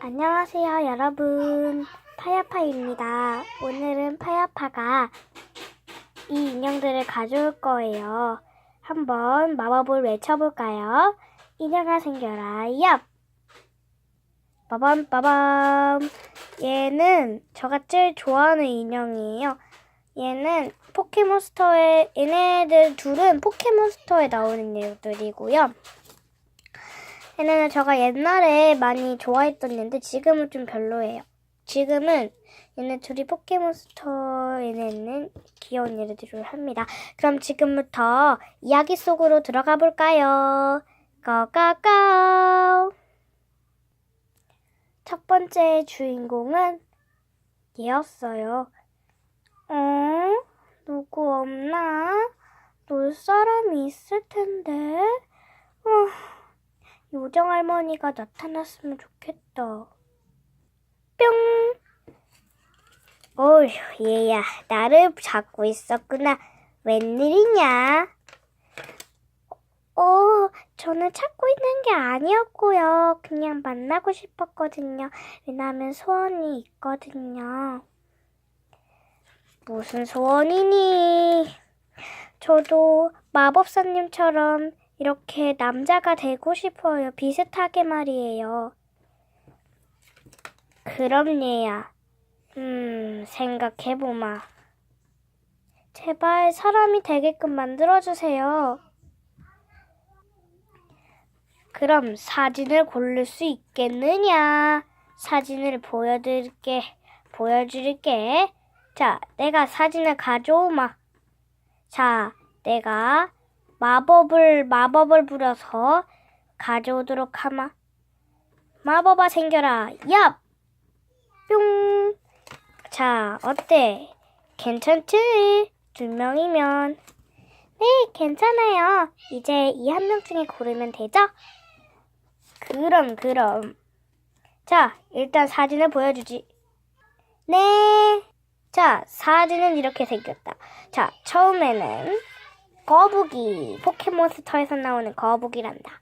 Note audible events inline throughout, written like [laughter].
안녕하세요, 여러분. 파야파입니다. 오늘은 파야파가 이 인형들을 가져올 거예요. 한번 마법을 외쳐볼까요? 인형아 생겨라, 얍! 빠밤, 빠밤. 얘는 제가 제일 좋아하는 인형이에요. 얘는 포켓몬스터에, 얘네들 둘은 포켓몬스터에 나오는 인형들이고요. 얘네는 제가 옛날에 많이 좋아했던 애인데 지금은 좀 별로예요. 지금은 얘네 둘이 포켓몬스터에 있는 귀여운 얘네들을 합니다. 그럼 지금부터 이야기 속으로 들어가 볼까요? 고고고! 첫 번째 주인공은 얘였어요. 어? 누구 없나? 놀 사람이 있을 텐데. 어. 요정 할머니가 나타났으면 좋겠다. 뿅! 어휴, 얘야, 나를 잡고 있었구나. 웬일이냐? 어, 저는 찾고 있는 게 아니었고요. 그냥 만나고 싶었거든요. 왜냐하면 소원이 있거든요. 무슨 소원이니? 저도 마법사님처럼 이렇게 남자가 되고 싶어요. 비슷하게 말이에요. 그럼 얘야. 음, 생각해보마. 제발 사람이 되게끔 만들어주세요. 그럼 사진을 고를 수 있겠느냐? 사진을 보여드릴게, 보여줄게. 자, 내가 사진을 가져오마. 자, 내가 마법을 마법을 부려서 가져오도록 하마. 마법아 생겨라. 얍. 뿅. 자, 어때? 괜찮지? 두 명이면. 네, 괜찮아요. 이제 이 한 명 중에 고르면 되죠? 그럼, 그럼. 자, 일단 사진을 보여주지. 네. 자, 사진은 이렇게 생겼다. 자, 처음에는 거북이. 포켓몬스터에서 나오는 거북이란다.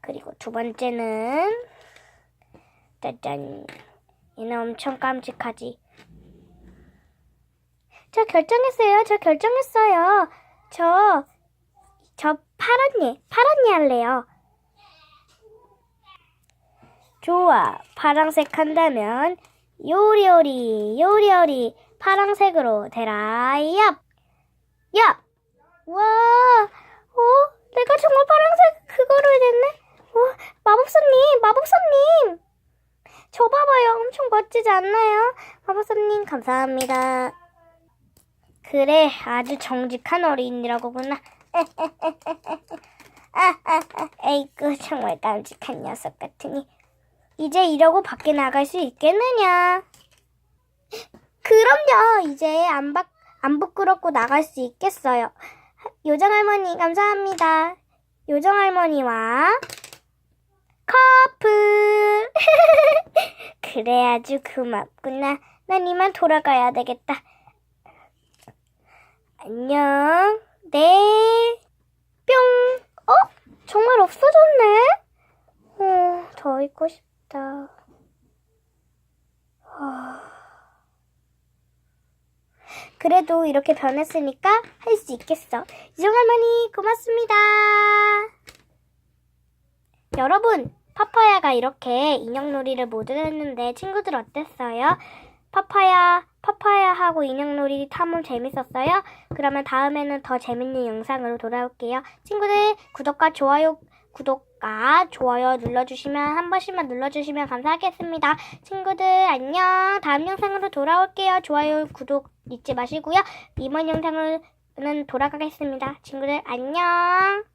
그리고 두 번째는 짜잔. 얘는 엄청 깜찍하지. 저 결정했어요. 저 결정했어요. 저, 저 파란 얘, 파란 얘 할래요. 좋아. 파랑색 한다면 요리요리, 요리요리 파랑색으로 대라. 얍! 얍! 와, 어? 내가 정말 파란색 그거로 됐네? 어, 마법사님, 마법사님! 저 봐봐요. 엄청 멋지지 않나요? 마법사님, 감사합니다. 그래, 아주 정직한 어린이라고구나. [laughs] 아, 아, 아, 에이구, 정말 깜찍한 녀석 같으니. 이제 이러고 밖에 나갈 수 있겠느냐? 그럼요. 이제 안, 바, 안 부끄럽고 나갈 수 있겠어요. 요정 할머니 감사합니다. 요정 할머니와 커플. [laughs] 그래 아주 고맙구나. 난 이만 돌아가야 되겠다. 안녕. 네. 뿅. 어? 정말 없어졌네? 어, 더 있고 싶다. 아. 그래도 이렇게 변했으니까 할 수 있겠어. 이종할머니 고맙습니다. 여러분, 파파야가 이렇게 인형놀이를 모두 했는데 친구들 어땠어요? 파파야, 파파야 하고 인형놀이 탐험 재밌었어요? 그러면 다음에는 더 재밌는 영상으로 돌아올게요. 친구들 구독과 좋아요, 구독과 좋아요 눌러주시면 한 번씩만 눌러주시면 감사하겠습니다. 친구들 안녕. 다음 영상으로 돌아올게요. 좋아요, 구독 잊지 마시고요. 이번 영상은 돌아가겠습니다. 친구들 안녕.